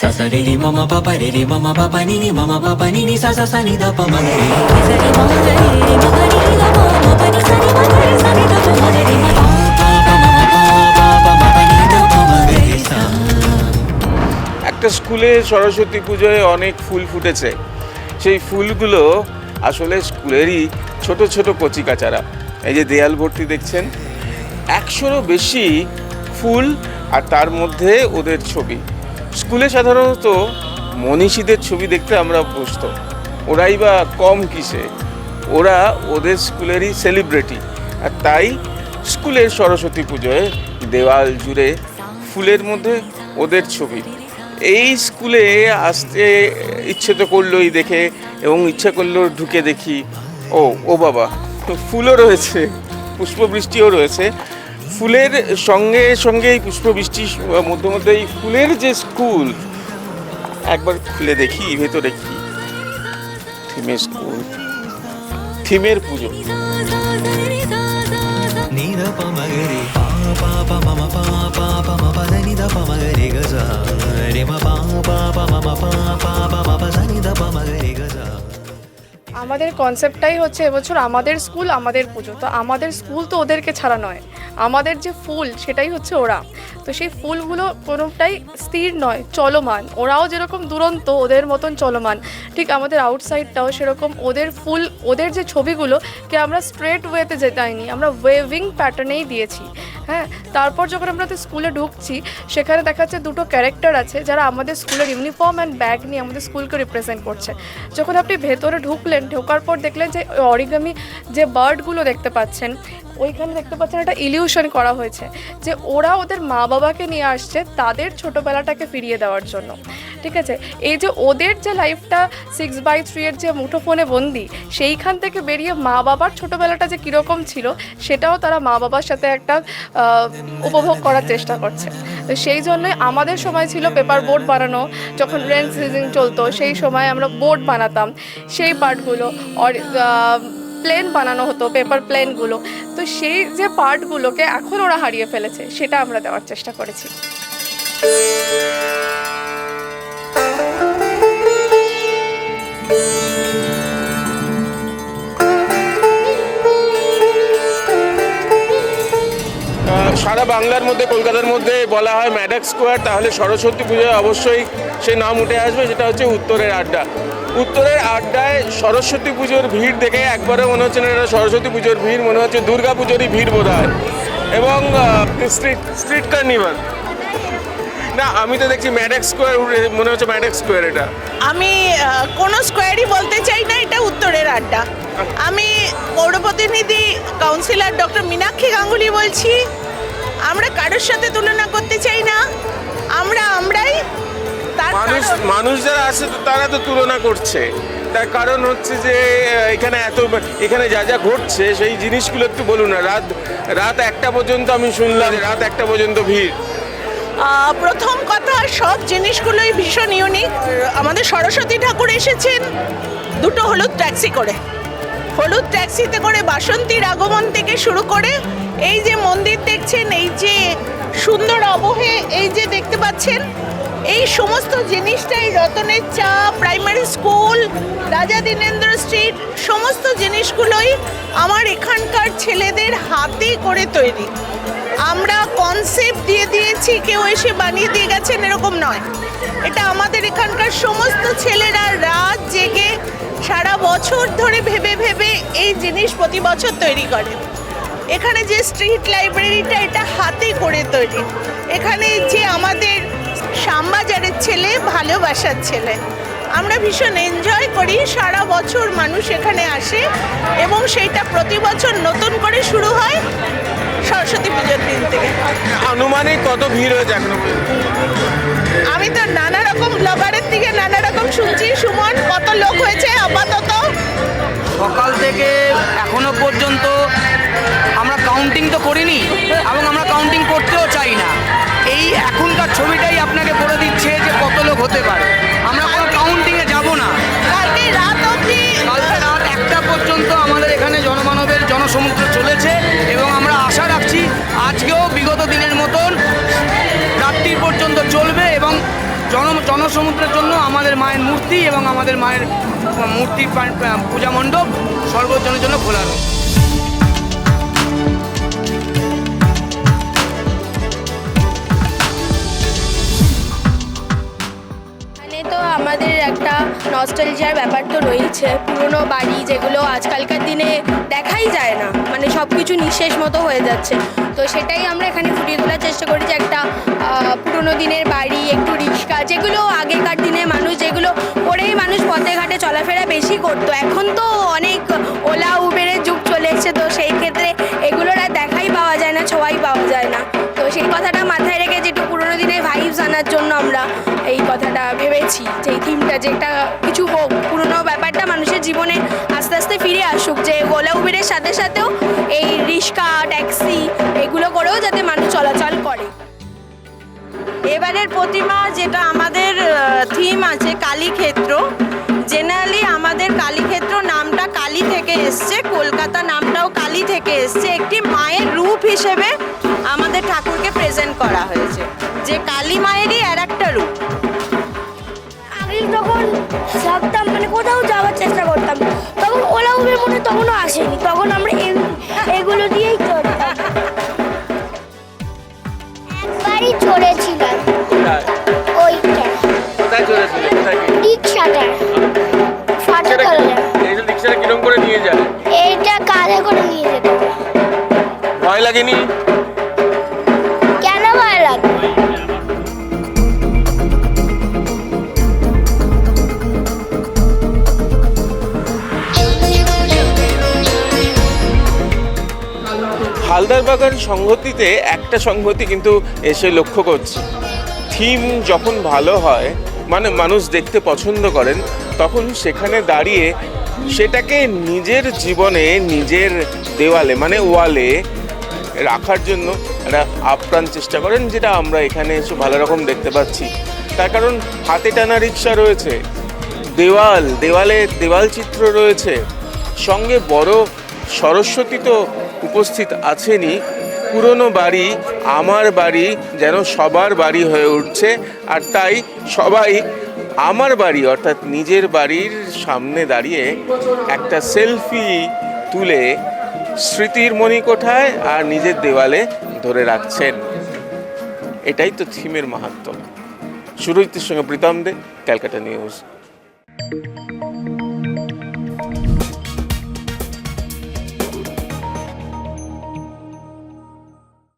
Sa sa re re mama papa re re mama papa ni ni mama papa ni ni sa sa sa ni da pa ma re re. సరి మమ గరి రి మగ రి ల మ మ పని సరి మ గరి సరి ద ప మ గరి మ ప Pa pa mama pa pa pa ma pa ni da pa ma re re sa. একটা স্কুলে সরস্বতী পুজোয় অনেক ফুল ফুটেছে সেই ফুলগুলো আসলে স্কুলেরই ছোট ছোট কচি কাচারা এই যে দেয়াল ভর্তি দেখছেন একশোরও বেশি ফুল আর তার মধ্যে ওদের ছবি স্কুলে সাধারণত মনীষীদের ছবি দেখতে আমরা অভ্যস্ত ওরাই বা কম কিসে? ওরা ওদের স্কুলেরই সেলিব্রিটি আর তাই স্কুলের সরস্বতী পুজোয় দেওয়াল জুড়ে ফুলের মধ্যে ওদের ছবি। এই স্কুলে আসতে ইচ্ছে তো করলোই দেখে এবং ইচ্ছে করল ঢুকে দেখি। ও ও বাবা, ফুলও রয়েছে, পুষ্পবৃষ্টিও রয়েছে। ফুলের সঙ্গে সঙ্গে এই পুষ্পবৃষ্টির মধ্যে মধ্যে এই ফুলের যে স্কুল, একবার খুলে দেখি, ভেতরে কি? থিমের স্কুল, থিমের পুজো। Ni আমাদের কনসেপ্টটাই হচ্ছে এবছর আমাদের স্কুল আমাদের পুজো। তো আমাদের স্কুল তো ওদেরকে ছাড়া নয়। আমাদের যে ফুল, সেটাই হচ্ছে ওরা। তো সেই ফুলগুলো কোনোটাই স্থির নয়, চলমান। ওরাও যেরকম দুরন্ত, ওদের মতন চলমান। ঠিক আমাদের আউটসাইডটাও সেরকম ওদের ফুল, ওদের যে ছবিগুলোকে আমরা স্ট্রেট ওয়েতে যেতাইনি আমরা ওয়েভিং প্যাটার্নেই দিয়েছি। হ্যাঁ তারপর যখন আমরা তো স্কুলে ঢুকছি, সেখানে দেখা যাচ্ছে দুটো ক্যারেক্টার আছে যারা আমাদের স্কুলের ইউনিফর্ম অ্যান্ড ব্যাগ নিয়ে আমাদের স্কুলকে রিপ্রেজেন্ট করছে। যখন আপনি ভেতরে ঢুকলেন, ঢোকার পর দেখলেন যে অরিগামি যে বার্ডগুলো দেখতে পাচ্ছেন ওইখানে দেখতে পাচ্ছেন একটা ইলিউশন করা হয়েছে যে ওরা ওদের মা বাবাকে নিয়ে আসছে তাদের ছোটোবেলাটাকে ফিরিয়ে দেওয়ার জন্য। ঠিক আছে? এই যে ওদের যে লাইফটা সিক্স বাই থ্রি এর যে মুঠোফোনে বন্দি, সেইখান থেকে বেরিয়ে মা বাবার ছোটোবেলাটা যে কীরকম ছিল, সেটাও তারা মা বাবার সাথে একটা উপভোগ করার চেষ্টা করছে। তো সেই জন্যই আমাদের সময় ছিল পেপার বোর্ড বানানো, যখন রেন সিজন চলতো, সেই সময় আমরা বোর্ড বানাতাম। সেই পার্টগুলো প্লেন বানানো হতো পেপার প্লেনগুলো তো সেই যে পার্টগুলোকে এখন ওরা হারিয়ে ফেলেছে, সেটা আমরা দেওয়ার চেষ্টা করেছি। সারা বাংলার মধ্যে, কলকাতার মধ্যে বলা হয় ম্যাডাক স্কোয়ার, তাহলে সরস্বতী পুজোয় অবশ্যই সে নাম উঠে আসবে, যেটা হচ্ছে উত্তরের আড্ডা। উত্তরের আড্ডায় সরস্বতী পুজোর ভিড় দেখে একবারে মনে হচ্ছে না এটা সরস্বতী পুজোর ভিড়, মনে হচ্ছে দুর্গা পুজোরই ভিড় বোধ হয় এবং স্ট্রিট স্ট্রিট কার্নিভাল। না, আমি তো দেখছি ম্যাডাক স্কোয়ার মনে হচ্ছে ম্যাডাক স্কোয়ার এটা। আমি কোনো স্কোয়ারই বলতে চাই না, এটা উত্তরের আড্ডা। আমি পৌর প্রতিনিধি কাউন্সিলর ডক্টর মীনাক্ষী গাঙ্গুলি বলছি। আমরা কারোর সাথে তুলনা করতে চাই না। মানুষ যারা আছে তো তারা তো তুলনা করছে। তার কারণ হচ্ছে যে এখানে এত এখানে যা যা ঘটছে, সেই জিনিসগুলো একটু বলুন না। রাত রাত একটা পর্যন্ত আমি শুনলাম, রাত একটা পর্যন্ত ভিড়। প্রথম কথা, সব জিনিসগুলোই ভীষণ ইউনিক আমাদের সরস্বতী ঠাকুর এসেছেন, দুটো হলুদ ট্যাক্সি করে। হলুদ ট্যাক্সিতে করে বাসন্তীর আগমন থেকে শুরু করে এই যে মন্দির দেখছেন, এই যে সুন্দর অবহে, এই যে দেখতে পাচ্ছেন সমস্ত জিনিসটাই রতনের চা প্রাইমারি স্কুল রাজা দীনেন্দ্র স্ট্রিট সমস্ত জিনিসগুলোই আমার এখানকার ছেলেদের হাতে করে তৈরি। আমরা কনসেপ্ট দিয়ে দিয়েছি, কেউ এসে বানিয়ে দিয়ে গেছেন এরকম নয়। এটা আমাদের এখানকার সমস্ত ছেলেরা রাত জেগে সারা বছর ধরে ভেবে ভেবে এই জিনিস প্রতি বছর তৈরি করে। এখানে যে স্ট্রিট লাইব্রেরিটা এটা হাতে করে তৈরি। এখানে যে আমাদের শ্যামবাজারের ছেলে ভালোবাসার ছেলে। আমরা ভীষণ এনজয় করি সারা বছর মানুষ এখানে আসে এবং সেইটা প্রতি বছর নতুন করে শুরু হয় সরস্বতী পুজোর দিন থেকে। আনুমানিক কত ভিড় হয়েছে এখনও আমি তো নানা রকম ব্লগারের থেকে নানা রকম শুনছি। সুমন কত লোক হয়েছে আপাতত? সকাল থেকে এখনও পর্যন্ত আমরা কাউন্টিং তো করিনি এবং আমরা কাউন্টিং করতেও চাই না। এই সমুদ্রের জন্য আমাদের মায়ের মূর্তি এবং আমাদের মায়ের মূর্তির পূজা মণ্ডপ সর্বজনের জন্য খোলা রয়েছে। আমাদের একটা নস্টালজিয়ার ব্যাপার তো রয়েছে। পুরনো বাড়ি যেগুলো আজকালকার দিনে দেখাই যায় না মানে সব কিছু নিঃশেষ মতো হয়ে যাচ্ছে। তো সেটাই আমরা এখানে ফুটিয়ে তোলার চেষ্টা করি যে একটা পুরনো দিনের বাড়ি একটু যেগুলো আগেকার দিনে মানুষ, যেগুলো করেই মানুষ পথে ঘাটে চলাফেরা বেশি করতো। এখন তো অনেক ওলা উবেরের যুগ চলে এসেছে, তো সেই ক্ষেত্রে এগুলোর আর দেখাই পাওয়া যায় না, ছোঁয়াই পাওয়া যায় না। তো সেই কথাটা মাথায় রেখে যে একটু পুরোনো দিনের ভাইবস আনার জন্য আমরা এই কথাটা ভেবেছি, যে থিমটা যেটা কিছু হোক, পুরোনো ব্যাপারটা মানুষের জীবনে আস্তে আস্তে ফিরে আসুক, যে ওলা উবেরের সাথে সাথেও এই রিক্সা, ট্যাক্সি, এগুলো করেও এবারের প্রতিমা যেটা আমাদের থিম আছে কালীক্ষেত্র। জেনারেলি আমাদের কালীক্ষেত্র নামটা কালী থেকে এসছে কলকাতা নামটাও কালী থেকে এসছে। একটি মায়ের রূপ হিসেবে আমাদের ঠাকুরকে প্রেজেন্ট করা হয়েছে। যে কালী মায়েরই আর একটা রূপ। আগে যখন ভাবতাম মানে কোথাও যাওয়ার চেষ্টা করতাম তখন ওলা উবের মনে তখনও আসেনি তখন আমরা এগুলো দিয়েই চড়তাম একবারই চড়েছিলাম কোথায় রিক্সাটা ফাটা চলে এই যে রিক্সাটা কিরম করে নিয়ে যায়? এইটা কাঁধে করে নিয়ে যেত ভয় লাগেনি? কেন ভয় লাগবে হালদার বাগান সংহতিতে একটা সংহতি কিন্তু এসে লক্ষ্য করছি। থিম যখন ভালো হয় মানে মানুষ দেখতে পছন্দ করেন, তখন সেখানে দাঁড়িয়ে সেটাকে নিজের জীবনে, নিজের দেওয়ালে মানে ওয়ালে রাখার জন্য একটা আপ্রাণ চেষ্টা করেন, যেটা আমরা এখানে এসে ভালো রকম দেখতে পাচ্ছি। তার কারণ হাতে টানা রিক্সা রয়েছে, দেওয়াল, দেওয়ালে দেওয়াল চিত্র রয়েছে, সঙ্গে বড় সরস্বতী তো উপস্থিত আছেনই পুরনো বাড়ি আমার বাড়ি যেন সবার বাড়ি হয়ে উঠছে, আর তাই সবাই আমার বাড়ি, অর্থাৎ নিজের বাড়ির সামনে দাঁড়িয়ে একটা সেলফি তুলে স্মৃতির মণিকোঠায় আর নিজের দেওয়ালে ধরে রাখছেন। এটাই তো থিমের মাহাত্ম সুরজিতের সঙ্গে প্রীতম দে, ক্যালকাটা নিউজ।